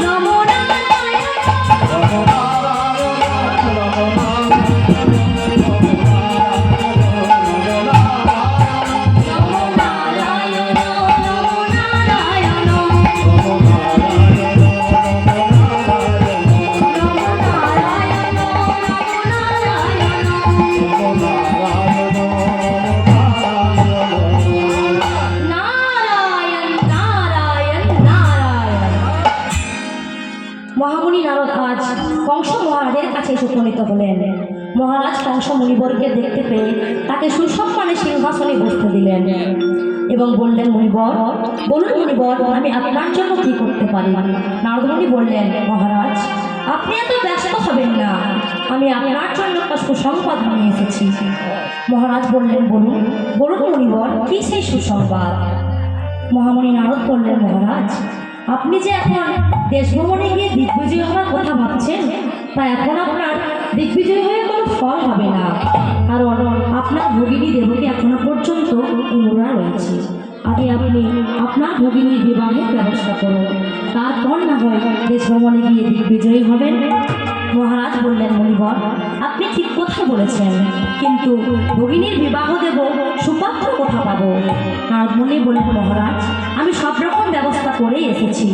No more. কাছে এসে উপনীত হলেন। মহারাজ কংস মুনিবরকে দেখতে পেয়ে তাকে সুসম্মানে সিংহাসনে বসতে দিলেন। এবং বললেন, মণিবর, বলুন মণিবর, আমি আপনার জন্য কি করতে পারি? নারদমণি বললেন, মহারাজ, আপনি এত ব্যস্ত হবেন না। আমি আপনার জন্য একটা সুসংবাদ নিয়ে এসেছি। মহারাজ বললেন, বলুন বলুন মণিবর, কি সেই সুসংবাদ? মহামণি নারদ বললেন, মহারাজ আপনি যে এখন দেশ ভ্রমণে গিয়ে দিগ্বিজয় হওয়ার কথা ভাবছেন, তা এখন আপনার দিগ্বিজয় হয়ে কোনো ফল হবে না। কারণ আপনার ভগিনী দেবকে এখনও পর্যন্ত অনুরা রয়েছে। আগে আপনি আপনার ভগিনীর বিবাহের ব্যবস্থা করুন। তারপর না হয় দেশ ভ্রমণে গিয়ে দিগ্বিজয়ী হবেন। মহারাজ বললেন, মণিবর, আপনি ঠিক কথা বলেছেন, কিন্তু ভগিনীর বিবাহ দেব সুপাত্র কথা পাবো? নারদমণি বললেন মহারাজ, আমি সব রকম ব্যবস্থা করেই এসেছি।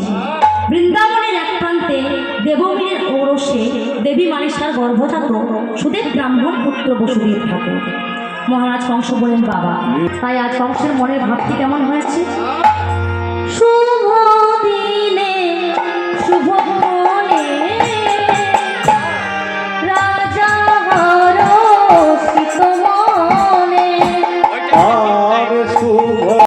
বৃন্দাবনের এক প্রান্তে দেবমীর ঔরসে দেবী মানিসার গর্ভজাত সুদেব ব্রাহ্মণ পুত্র বসুদেব থাকে। মহারাজ কংস বলেন, বাবা, তাই আজ কংসের মনের ভাবটি কেমন হয়েছে?